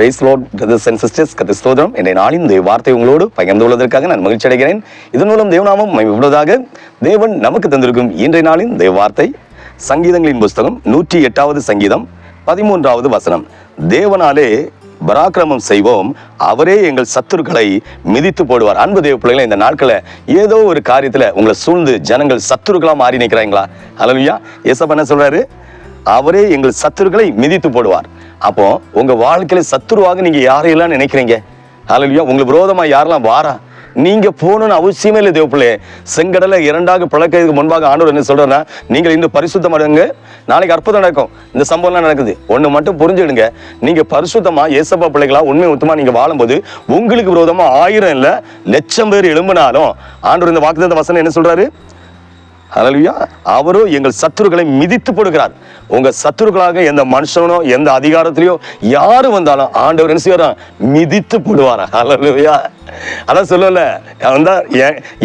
Praise lord brothers and sisters கத்த ஸ்தோத்திரம். என்னை நாளின் இந்த வார்த்தை உங்களோடு பகிர்ந்து உள்ளதற்காக நான் மகிழ்ச்சி அடைகிறேன். இதன் மூலம் தேவநாமம் விடுவதாக தேவன் நமக்கு தந்திருக்கும் இன்றைய நாளின் தேவ வார்த்தை சங்கீதங்களின் புஸ்தகம் நூற்றி எட்டாவது சங்கீதம் பதிமூன்றாவது வசனம். தேவனாலே பராக்கிரமம் செய்வோம் அவரே எங்கள் சத்துருக்களை மிதித்து போடுவார். அன்பு தேவ பிள்ளைகளை இந்த நாட்களில் ஏதோ ஒரு காரியத்தில் உங்களை சூழ்ந்து ஜனங்கள் சத்துருக்களாக மாறி நிற்கிறாங்களா? அலலுயா ஏசப்ப என்ன சொல்கிறாரு அவரே எங்கள் சத்துருக்களை மிதித்து போடுவார். அப்போ உங்க வாழ்க்கையில சத்துருவாக நீங்க யாரையெல்லாம் நினைக்கிறீங்க? அலலுயா உங்களுக்கு விரோதமா யாரெல்லாம் வாரா? நீங்க போகணும்னு அவசியமே இல்லை தேவப்பிள்ளையே செங்கடலை இரண்டாக பிளக்கிறதுக்கு முன்பாக ஆண்டவர் என்ன சொல்றேன்னா நீங்கள் இந்த பரிசுத்தமாடுங்க நாளைக்கு அற்புதம் நடக்கும். இந்த சம்பவம்லாம் நடக்குது. ஒன்று மட்டும் புரிஞ்சுடுங்க நீங்க பரிசுத்தமா ஏசப்பா பிள்ளைகளா உண்மை மொத்தமா நீங்க வாழும்போது உங்களுக்கு விரோதமா ஆயிரம் இல்லை லட்சம் பேர் எழும்பினாலும் ஆண்டவர் இந்த வாக்குத்த வசனம் என்ன சொல்றாரு? ஹalleluya. அவரும் எங்கள் சத்துருக்களை மிதித்து போடுகிறார். உங்கள் சத்துருக்களாக எந்த மனுஷனோ எந்த அதிகாரத்திலையோ யார் வந்தாலும் ஆண்டவர் என்ன செய்வாரா? மிதித்து போடுவாரா? ஹalleluya. அதான் சொல்லல. வந்தா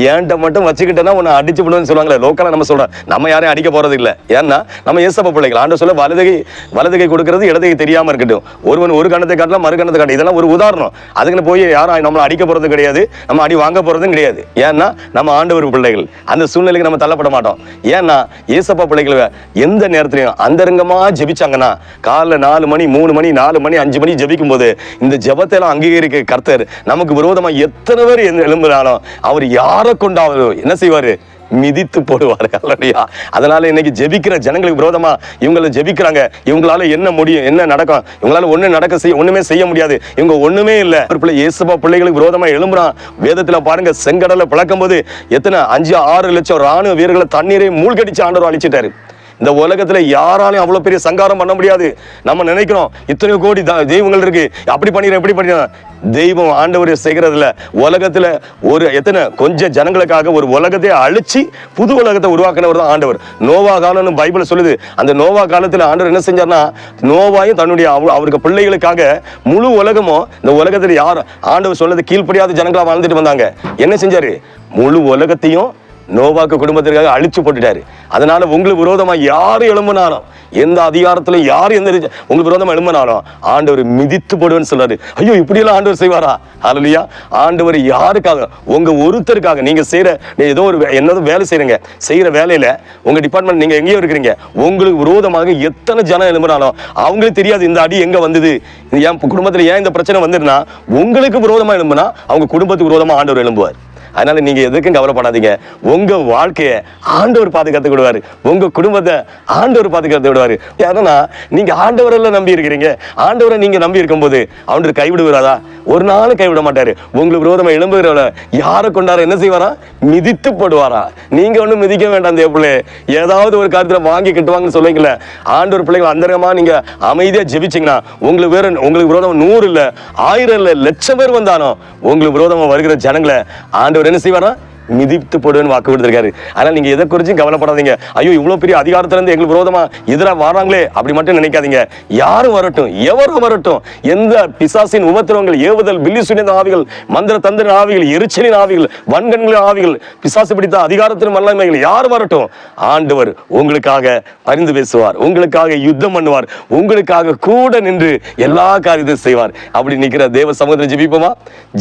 ஏன்ட்ட மட்டும் வச்சுக்கிட்டேன்னா உன்னை அடிச்சு விடுவேன்னு சொல்லுவாங்களே லோக்கலாக நம்ம சொல்கிறோம் நம்ம யாரையும் அடிக்க போகிறது இல்லை. ஏன்னா நம்ம ஏசப்ப பிள்ளைகள் ஆண்டு சொல்ல வலதுகை வலதுகை கொடுக்கறது இடதுகை தெரியாமல் இருக்கட்டும். ஒருவன் ஒரு கணத்தை காட்டலாம் மறு கணத்தை காட்டும் இதெல்லாம் ஒரு உதாரணம். அதுக்குன்னு போய் யாரும் நம்மளை அடிக்க போகிறது கிடையாது. நம்ம அடி வாங்க போகிறதும் கிடையாது. ஏன்னா நம்ம ஆண்டவர் பிள்ளைகள். அந்த சூழ்நிலைக்கு நம்ம தள்ளப்பட மாட்டோம். ஏன்னா ஏசப்பா பிள்ளைகள் எந்த நேரத்துலையும் அந்தரங்கமா ஜெபிச்சாங்கன்னா காலைல நாலு மணி மூணு மணி நாலு மணி அஞ்சு மணி ஜெபிக்கும் போது இந்த ஜெபத்தை எல்லாம் அங்கீகரிக்க கர்த்தர் நமக்கு விரோதமா எத்தனை பேர் எழும்புறாலும் அவர் யாரை கொண்டாவது என்ன செய்வாரு? மிதித்து போடுவார் அல்லையா அதனால இன்னைக்கு ஜெபிக்கிற ஜனங்களுக்கு விரோதமா இவங்களை ஜெபிக்கிறாங்க. இவங்களால என்ன முடியும் என்ன நடக்கும்? இவங்களால ஒண்ணு நடக்க செய்ய ஒண்ணுமே செய்ய முடியாது. இவங்க ஒண்ணுமே இல்ல. ஒரு பிள்ளை இயேசுபா பிள்ளைகளுக்கு விரோதமா எழும்புறான். வேதத்துல பாருங்க செங்கடலை பிளக்கும் போது எத்தனை? அஞ்சு ஆறு லட்சம் ராணுவ வீரர்களை தண்ணீரை மூழ்கடிச்சு ஆண்டவர் அழிச்சிட்டாரு. இந்த உலகத்துல யாராலையும் அவ்வளவு பெரிய சங்காரம் பண்ண முடியாது. நம்ம நினைக்கிறோம் இத்தனை கோடி த- தெய்வங்கள் இருக்கு. அப்படி பண்ணிடுறேன் எப்படி பண்ணிடுறேன். தெய்வம் ஆண்டவர் செய்கிறதுல உலகத்துல ஒரு எத்தனை கொஞ்சம் ஜனங்களுக்காக ஒரு உலகத்தை அழிச்சு புது உலகத்தை உருவாக்கினவர் தான் ஆண்டவர். நோவா காலம்னு பைபிள் சொல்லுது. அந்த நோவா காலத்துல ஆண்டவர் என்ன செஞ்சார்னா நோவாயும் தன்னுடைய அவ- அவருக்கு பிள்ளைகளுக்காக முழு உலகமும் இந்த உலகத்துல யார் ஆண்டவர் சொன்னது கீழ்ப்படியாத ஜனங்களா வாழ்ந்துட்டு வந்தாங்க. என்ன செஞ்சாரு? முழு உலகத்தையும் நோவாக்கு குடும்பத்திற்காக அழிச்சு போட்டுட்டாரு. அதனால உங்களுக்கு விரோதமா யாரு எழும்பினாலும் எந்த அதிகாரத்திலும் யார் எந்த உங்களுக்கு விரோதமா எழும்பினாலும் ஆண்டவர் மிதித்து போடுவேன்னு சொல்றாரு. ஐயோ இப்படியெல்லாம் ஆண்டவர் செய்வாரா? அல்லையா ஆண்டவர் யாருக்காக? உங்க ஒருத்தருக்காக. நீங்க செய்யற நீ ஏதோ ஒரு வே- என்னதோ வேலை செய்யறீங்க செய்யற வேலையில உங்க டிபார்ட்மெண்ட் நீங்க எங்கேயோ இருக்கிறீங்க. உங்களுக்கு விரோதமாக எத்தனை ஜனம் எழும்பினாலும் அவங்களுக்கு தெரியாது இந்த அடி எங்க வந்தது. என் குடும்பத்துல ஏன் இந்த பிரச்சனை வந்துருன்னா உங்களுக்கு விரோதமா எழும்புனா அவங்க குடும்பத்துக்கு விரோதமா ஆண்டவர் எழும்புவார். அதனால நீங்க எதுக்கும் கவலைப்படாதீங்க. உங்க வாழ்க்கையை ஆண்டவர் பாதுகாத்து விடுவாரு உங்க குடும்பத்தை ஆண்டவர் பாதுகாத்து விடுவாரு ஏன்னா நீங்க ஆண்டவரில் நம்பி இருக்கிறீங்க. ஆண்டவரை நீங்க நம்பி இருக்கும்போது அவன் கைவிடுவாரா ஒரு நாளும் கைவிட மாட்டாரு. உங்களுக்கு விரோதமா எழும்புகிறவள யாரை கொண்டார என்ன செய்வாரா? மிதித்து போடுவாரா? நீங்க ஒண்ணும் மிதிக்க வேண்டாம் தேவப்பிள்ளை ஏதாவது ஒரு காரியத்துல வாங்கி கட்டுவாங்கன்னு சொல்லுவீங்களே ஆண்டவர் பிள்ளைகள் அந்தரமா நீங்க அமைதியா ஜெபிச்சீங்கன்னா உங்களுக்கு வேற உங்களுக்கு விரோதம் நூறு இல்ல ஆயிரம் இல்ல லட்சம் பேர் வந்தாலும் உங்களுக்கு விரோதமா வருகிற ஜனங்களை ஆண்டவர் என்ன செய்வாரா மிதித்து போடுவேன்னு வாக்கு கொடுத்துருக்காரு. ஆனால் நீங்க எதை குறிச்சும் கவலைப்படாதீங்க. ஐயோ இவ்வளவு பெரிய அதிகாரத்திலேருந்து எங்களுக்கு விரோதமாக எதிராக வராங்களே அப்படி மட்டும் நினைக்காதீங்க. யாரும் வரட்டும் எவரும் வரட்டும். எந்த பிசாசின் உபத்திரவங்கள் ஏவுதல் பில்லி சுனித ஆவிகள் மந்திர தந்திர ஆவிகள் எரிச்சலின் ஆவிகள் வன்கண்களின் ஆவிகள் பிசாசு பிடித்த அதிகாரத்தின் வல்லமைகள் யார் வரட்டும். ஆண்டவர் உங்களுக்காக பரிந்து பேசுவார் உங்களுக்காக யுத்தம் பண்ணுவார் உங்களுக்காக கூட நின்று எல்லா காரியத்தையும் செய்வார். அப்படி நிக்கிற தேவ சமுதிரம் ஜெபிப்போமா?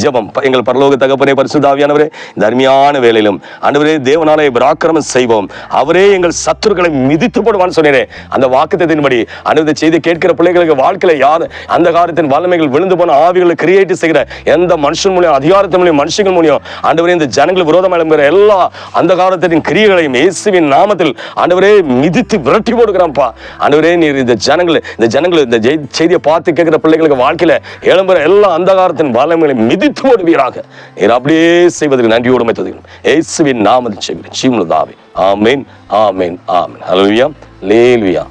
ஜெபம். எங்கள் பரலோக தகப்பனே பரிசுத்தாவியானவரே தர்மியான அருமையான வேலையிலும் ஆண்டவரே தேவனாலே பராக்கிரமம் செய்வோம். அவரே எங்கள் சத்துருக்களை மிதித்து போடுவான்னு சொன்னேன். அந்த வாக்குத்தத்தின்படி அனுத செய்தி கேட்கிற பிள்ளைகளுக்கு வாழ்க்கையில யார் அந்த காலத்தின் வல்லமைகள் விழுந்து போன ஆவிகளை கிரியேட் செய்கிற எந்த மனுஷன் மூலியம் அதிகாரத்தின் மூலியம் மனுஷங்கள் மூலியம் ஆண்டவரே இந்த ஜனங்கள் விரோதமாக எழும்புகிற எல்லா அந்த காலத்தின் கிரியைகளையும் இயேசுவின் நாமத்தில் ஆண்டவரே மிதித்து விரட்டி போடுகிறான்ப்பா ஆண்டவரே நீர் இந்த ஜனங்கள் இந்த ஜனங்கள் இந்த செய்தியை பார்த்து கேட்கிற பிள்ளைகளுக்கு வாழ்க்கையில எழும்புகிற எல்லா அந்தகாரத்தின் வல்லமைகளை மிதித்து ஓடுவீராக நீர் அப்படியே செய்வதற்கு நன்றியோடு மைத்தது இயேசுவின் நாமத்தில் செய்கிறேன் ஜீவனுதாவே ஆமேன் ஆமேன் ஆமேன். ஹalleluya லேலுயா